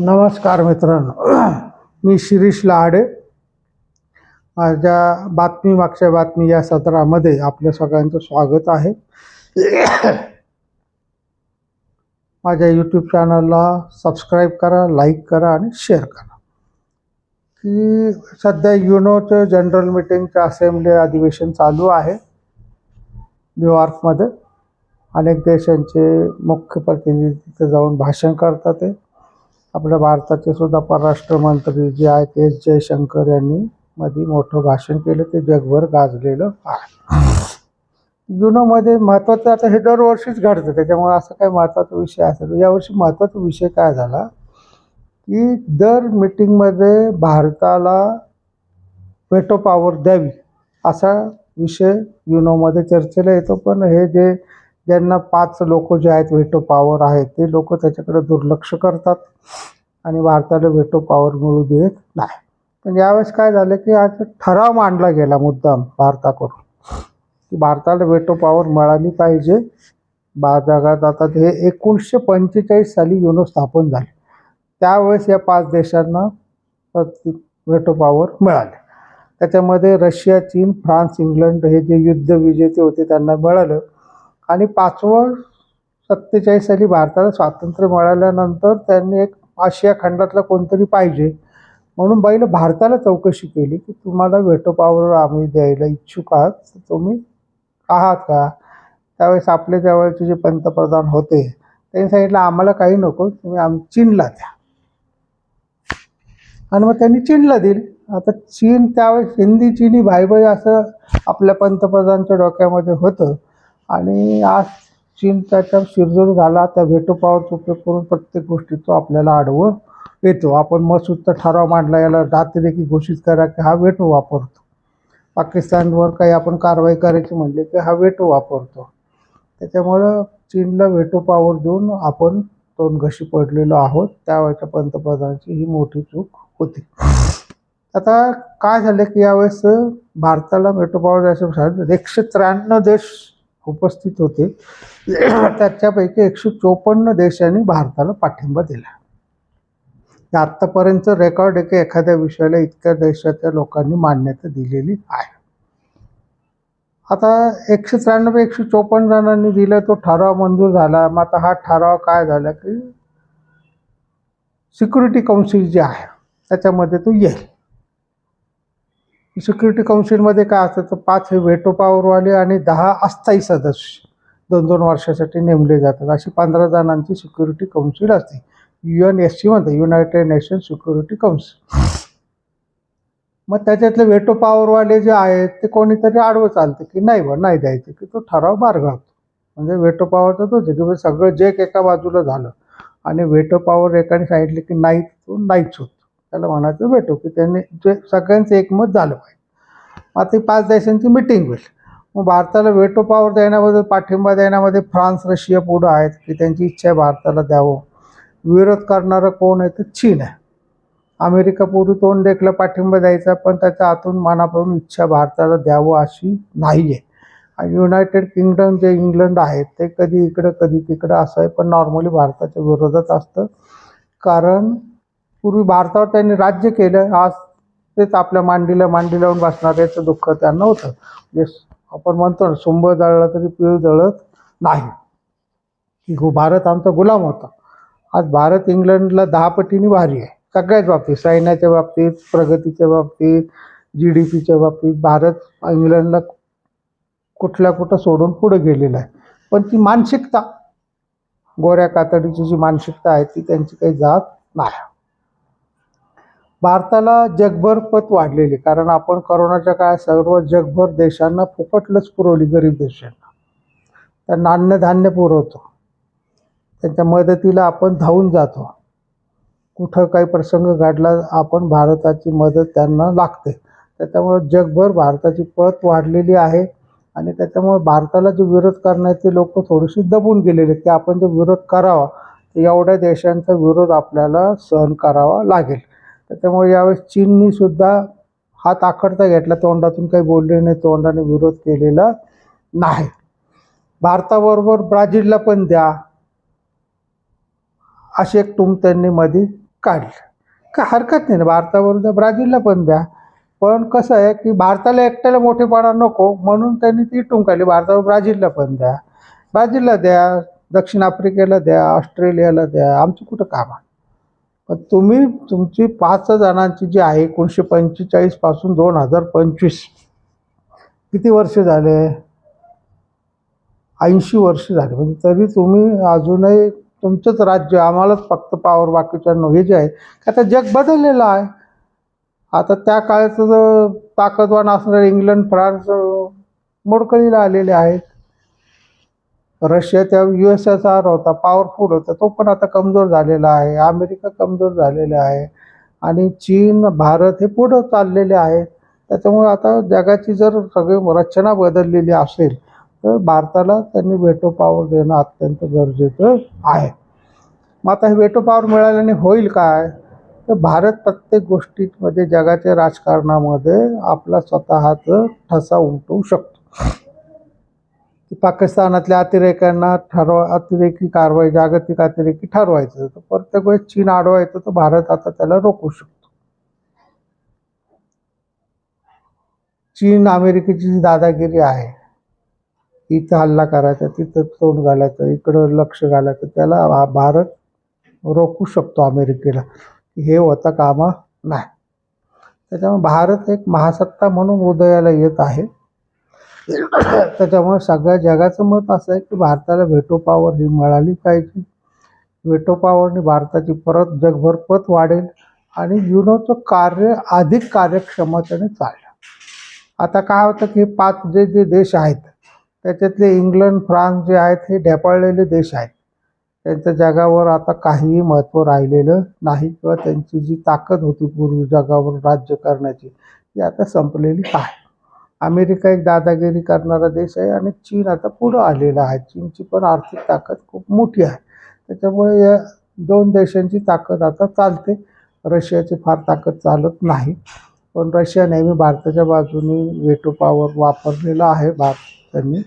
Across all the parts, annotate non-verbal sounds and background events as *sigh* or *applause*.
नमस्कार मित्रांनो. *clears throat* मी शिरीष लहाडे. माझ्या बातमी मागच्या बातमी या सत्रामध्ये आपल्या सगळ्यांचं स्वागत आहे. *clears throat* माझ्या यूट्यूब चॅनलला सबस्क्राईब करा लाईक करा आणि शेअर करा. की सध्या युनोचं जनरल मीटिंगचं असेंब्ली अधिवेशन चालू आहे. न्यूयॉर्कमध्ये अनेक देशांचे मुख्य प्रतिनिधी तिथे जाऊन भाषण करतात ते. आपल्या भारताचे सुद्धा परराष्ट्र मंत्री जे आहेत एस जयशंकर यांनी मध्ये मोठं भाषण केलं ते जगभर गाजलेलं आहे युनोमध्ये महत्त्वाचं आता हे दरवर्षीच घडतं त्याच्यामुळे असं काही महत्त्वाचा विषय असेल. यावर्षी महत्त्वाचा विषय काय झाला? की दर मिटिंगमध्ये भारताला वेटो पॉवर द्यावी असा विषय युनोमध्ये चर्चेला येतो. पण हे जे ज्यांना पाच लोक जे आहेत व्हेटो पॉवर आहेत ते लोक त्याच्याकडे दुर्लक्ष करतात आणि भारताला व्हेटो पॉवर मिळू देत नाही. पण यावेळेस काय झालं की आज ठराव मांडला गेला मुद्दाम भारताकडून की भारताला व्हेटो पॉवर मिळाली पाहिजे. बा जगात आता हे एकोणीसशे पंचेचाळीस साली युनो स्थापन झाले. त्यावेळेस या पाच देशांना प्रति व्हेटो पॉवर मिळाले. त्याच्यामध्ये रशिया चीन फ्रान्स इंग्लंड हे जे युद्ध विजेते होते त्यांना मिळालं. आणि पाचवं सत्तेचाळीस साली भारताला स्वातंत्र्य मिळाल्यानंतर त्यांनी एक आशिया खंडातला कोणतरी पाहिजे. म्हणून बाईनं भारताला चौकशी केली की तुम्हाला वेटो पावर आम्ही द्यायला इच्छुक आहात तुम्ही आहात का? त्यावेळेस आपले त्यावेळेचे जे पंतप्रधान होते त्यांनी सांगितलं आम्हाला काही नको तुम्ही आम चीनला द्या. आणि मग त्यांनी चीनला दिली. आता चीन त्यावेळेस हिंदी चीनी भाई भाई असं आपल्या पंतप्रधानच्या डोक्यामध्ये होतं. आणि आज चीन त्याच्या शिरजोर झाला त्या व्हेटो उपयोग करून प्रत्येक गोष्टी तो आपल्याला आडवं येतो. आपण मसूदचा ठराव मांडला याला जातीरेखी घोषित करा की हा वेटो वापरतो. पाकिस्तानवर काही आपण कारवाई करायची म्हणले की हा वेटो वापरतो. त्याच्यामुळं चीनला वेटो पॉवर देऊन आपण दोन घशी पडलेलो आहोत. त्यावेळेच्या पंतप्रधानाची ही मोठी चूक होती. आता काय झालं की यावेळेस भारताला वेटो पॉवर द्यायचं एकशे त्र्याण्णव देश उपस्थित होते. त्याच्यापैकी एकशे चोपन्न देशांनी भारताला पाठिंबा दिला. आत्तापर्यंत रेकॉर्ड आहे की एखाद्या विषयाला इतक्या देशाच्या लोकांनी मान्यता दिलेली आहे. आता एकशे त्र्याण्णव एकशे चोपन्न जणांनी दिलं तो ठराव मंजूर झाला. मग आता हा ठराव काय झाला की सिक्युरिटी काउन्सिल जे आहे त्याच्यामध्ये तो येईल. सिक्युरिटी काउन्सिलमध्ये काय असतं तर पाच हे व्हेटो पॉवरवाले आणि दहा अस्थायी सदस्य दोन दोन वर्षासाठी नेमले जातात. अशी पंधरा जणांची सिक्युरिटी काउन्सिल असते. यू एन एस सी म्हणते युनायटेड नेशन सिक्युरिटी काउन्सिल मग त्याच्यातले व्हेटो पॉवरवाले जे आहेत ते कोणीतरी आडवं चालतं की नाही बा नाही द्यायचं की तो ठराव बारगावतो म्हणजे व्हेटो पॉवर तर तोच आहे की सगळं जे एका बाजूला झालं आणि व्हेटो पॉवर एकाने सांगितलं की नाही तो नाहीच होत. त्याला म्हणायचं भेटो की. त्यांनी जे सगळ्यांचं एकमत झालं पाहिजे. आता ती पाच देशांची मिटिंग होईल. मग भारताला वेटो पॉवर देण्याबद्दल पाठिंबा देण्यामध्ये फ्रान्स रशिया पुढं आहेत की त्यांची इच्छा आहे भारताला द्यावं? विरोध करणारं कोण आहे? तर चीन आहे. अमेरिका पूर्वी तोंड देखला पाठिंबा द्यायचा पण त्याच्या आतून मनापासून इच्छा भारताला द्यावं अशी नाही आहे आणि युनायटेड किंगडम जे इंग्लंड आहे ते कधी इकडं कधी तिकडं असं आहे पण नॉर्मली भारताच्या विरोधात असतं. कारण पूर्वी भारतावर त्यांनी राज्य केलं. आज तेच आपल्या मांडीला मांडी लावून बसणाऱ्याचं दुःख त्यांना होतं. जे आपण म्हणतो ना सुंब जळलं तरी पिळ जळत नाही. की हो, भारत आमचा गुलाम होता. आज भारत इंग्लंडला दहा पटीने भारी आहे. सगळ्याच बाबतीत सैन्याच्या बाबतीत प्रगतीच्या बाबतीत जी डी पीच्या बाबतीत भारत इंग्लंडला कुठल्या कुठं सोडून पुढे गेलेला आहे. पण ती मानसिकता गोऱ्या कातडीची जी मानसिकता आहे ती त्यांची काही जात नाही. भारताला जगभर पत वाढलेली कारण आपण करोनाच्या काळात सर्व जगभर देशांना फुकट लस पुरवली गरीब देशांना. त्यांना अन्नधान्य पुरवतो. त्यांच्या मदतीला आपण धावून जातो. कुठं काही प्रसंग घडला आपण भारताची मदत त्यांना लागते. त्याच्यामुळे जगभर भारताची पत वाढलेली आहे. आणि त्याच्यामुळे भारताला जे विरोध करण्याचे लोक थोडीशी दबून गेलेले की आपण जो विरोध करावा एवढ्या देशांचा विरोध आपल्याला सहन करावा लागेल. त्याच्यामुळे यावेळेस चीननी सुद्धा हात आखडता घेतला. तोंडातून काही बोलले नाही तोंडाने विरोध केलेला नाही. भारताबरोबर ब्राझीलला पण द्या. अशी एक टूम त्यांनी मध्ये काढलं. का हरकत नाही ना भारताबरोबर ब्राझीलला पण द्या. पण कसं आहे की भारताला एकट्याला मोठेपणा नको म्हणून त्यांनी ती टुंकाली भारतावर ब्राझीलला पण द्या. ब्राझीलला द्या दक्षिण आफ्रिकेला द्या ऑस्ट्रेलियाला द्या आमचं कुठं काम आहे? तुम्ही तुमची पाच जणांची जी आहे एकोणीसशे पंचेचाळीसपासून दोन हजार पंचवीस किती वर्ष झाले? ऐंशी वर्ष झाले. म्हणजे तरी तुम्ही अजूनही तुमचंच राज्य आम्हालाच फक्त पावर बाकीच्यांना. हे जे आहे आता जग बदललेलं आहे. आता त्या काळाचं ताकदवान असणारे इंग्लंड फ्रान्स मोडकळीला आलेले आहेत. रशिया त्या यू एस एस आर होता पॉवरफुल होता. तो पण आता कमजोर झालेला आहे. अमेरिका कमजोर झालेले आहे. आणि चीन भारत हे पुढं चाललेले आहेत. त्याच्यामुळे आता जगाची जर सगळी रचना बदललेली असेल तर भारताला त्यांनी वेटो पॉवर देणं अत्यंत गरजेचं आहे. मग आता हे वेटो पॉवर मिळाल्याने होईल काय? तर भारत प्रत्येक गोष्टीमध्ये जगाच्या राजकारणामध्ये आपला स्वतःचं ठसा उमटवू शकतो. की पाकिस्तानातल्या अतिरेक्यांना ठरवा अतिरेकी कारवाई जागतिक अतिरेकी ठरवायचं. तर प्रत्येक वेळेस चीन अडवायचं तर भारत आता त्याला रोखू शकतो. चीन अमेरिकेची जी दादागिरी आहे इथं हल्ला करायचा तिथं तोंड घालायचं इकडं लक्ष घालायचं त्याला भारत रोखू शकतो अमेरिकेला. हे होता कामा नाही. त्याच्यामुळे भारत एक महासत्ता म्हणून उदयाला येत आहे. त्याच्यामुळे सगळ्या जगाचं मत असं आहे की भारताला व्हेटो पॉवर ही मिळाली पाहिजे. व्हेटो पॉवरने भारताची परत जगभर पत वाढेल आणि युनोचं कार्य अधिक कार्यक्षमतेने चाललं. आता काय होतं की पाच जे जे देश आहेत त्याच्यातले इंग्लंड फ्रान्स जे आहेत हे ढेपाळलेले देश आहेत. त्यांचं जगावर आता काहीही महत्त्व राहिलेलं नाही किंवा त्यांची जी ताकद होती पूर्वी जगावर राज्य करण्याची ती आता संपलेली आहे. अमेरिका एक दादागिरी करणारा देश आहे आणि चीन आता पुढं आलेला आहे. चीनची पण आर्थिक ताकद खूप मोठी आहे. त्याच्यामुळे या दोन देशांची ताकद आता चालते. रशियाची फार ताकद चालत नाही. पण रशिया नेहमी भारताच्या बाजूने वेटो पॉवर वापरलेला आहे भारतांनी.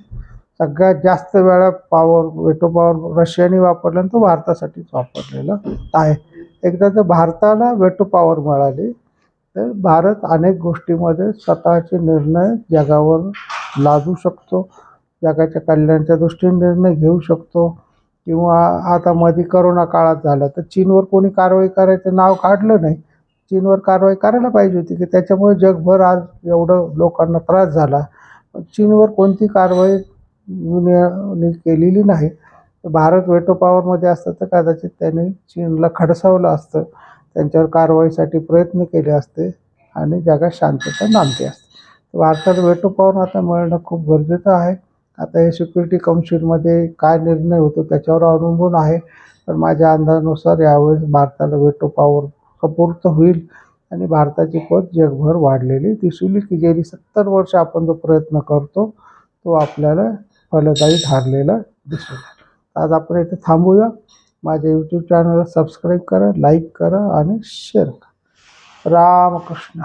सगळ्यात जास्त वेळा पॉवर वेटो पॉवर रशियाने वापरला आणि तो भारतासाठीच वापरलेला आहे. एकदा तर भारताला वेटो पॉवर मिळाली. तर भारत अनेक गोष्टीमध्ये स्वतःचे निर्णय जगावर लादू शकतो. जगाच्या कल्याणाच्या दृष्टीने निर्णय घेऊ शकतो. किंवा आता मध्ये करोना काळात झालं तर चीनवर कोणी कारवाई करायचं नाव काढलं नाही. चीनवर कारवाई करायला पाहिजे होती की त्याच्यामुळे जगभर आज एवढं लोकांना त्रास झाला. चीनवर कोणती कारवाई केलेली नाही. भारत वेटो पॉवरमध्ये असतं तर कदाचित त्याने चीनला खडसावलं असतं. त्यांच्यावर कारवाईसाठी प्रयत्न केले असते आणि जगात शांतता नांदते असते. भारतात वेटो पावर आता मिळणं खूप गरजेचं आहे. आता हे सिक्युरिटी काउन्सिलमध्ये काय निर्णय होतो त्याच्यावर अवलंबून आहे. पण माझ्या अंदाजानुसार यावेळेस भारताला वेटो पावर सपूर्त होईल आणि भारताची पत जगभर वाढलेली दिसली की गेली सत्तर वर्ष आपण जो प्रयत्न करतो तो आपल्याला फलदायी ठरलेला दिसून आज आपण इथे थांबूया. माझ्या यूट्यूब चॅनलला सबस्क्राईब करा लाईक करा आणि शेअर करा. रामकृष्ण